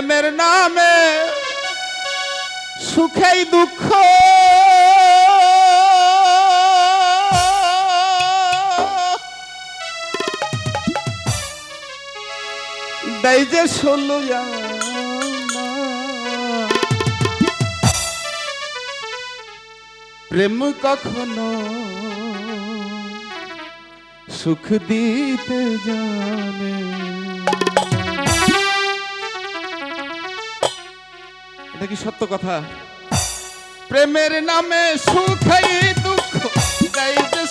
প্রেমের নামে সুখেই দুঃখ দেয় যে ষোলো। প্রেম কখনো সুখ দিতে জানে কি সত্য কথা? প্রেমের নামে সুখই দুঃখ গাইতে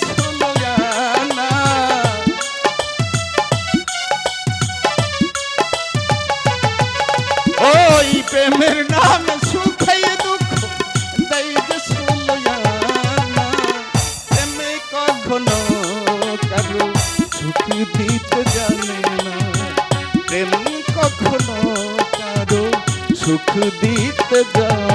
ওই প্রেমের নামে সুখই দুঃখ গাইতে প্রেমে কখনো কারও দিতে জানে সুখ দিতে জানে।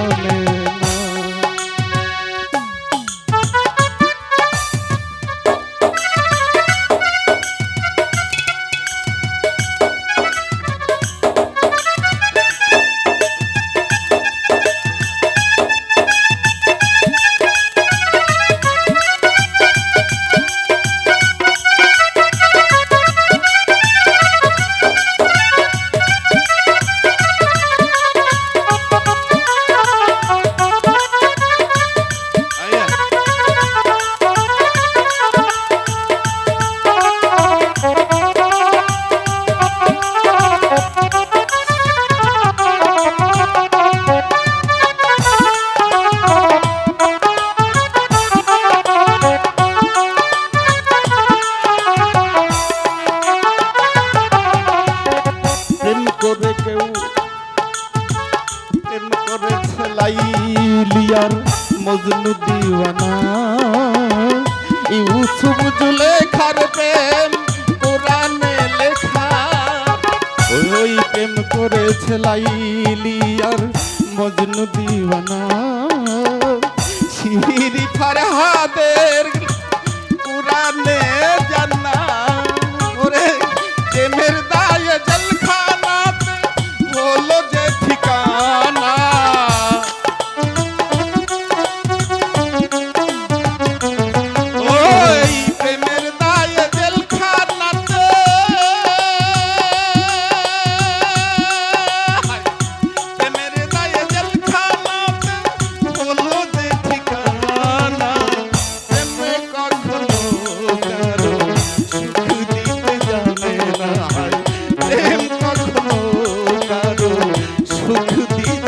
লাইলিয়ার মজনু দিওয়ানা। ইউসুফ জুলেখার প্রেম কোরআনে লেখা। ওই প্রেম করেছে লাইলি লাইলিয়ার মজনু দিওয়ানা। শিরি ফারহাদের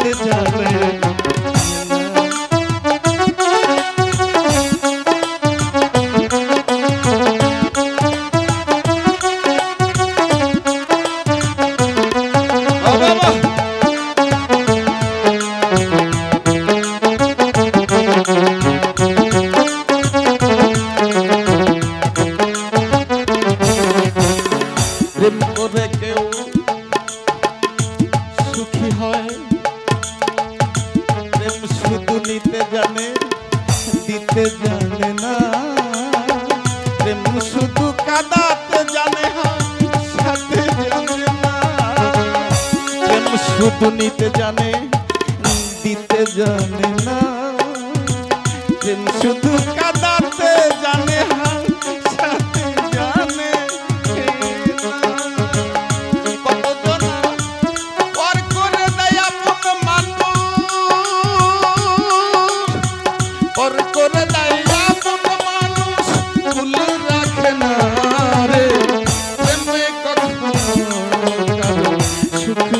দিতে জানে প্রেম শুধু কাদাতে জানে সাথে জানে না। প্রেম শুধু নিতে জানে, দিতে জানে না। প্রেম শুধু কাদাতে জানে সাথে জানে করে দেয় রাখে না রে। প্রেমে কখনো সুখ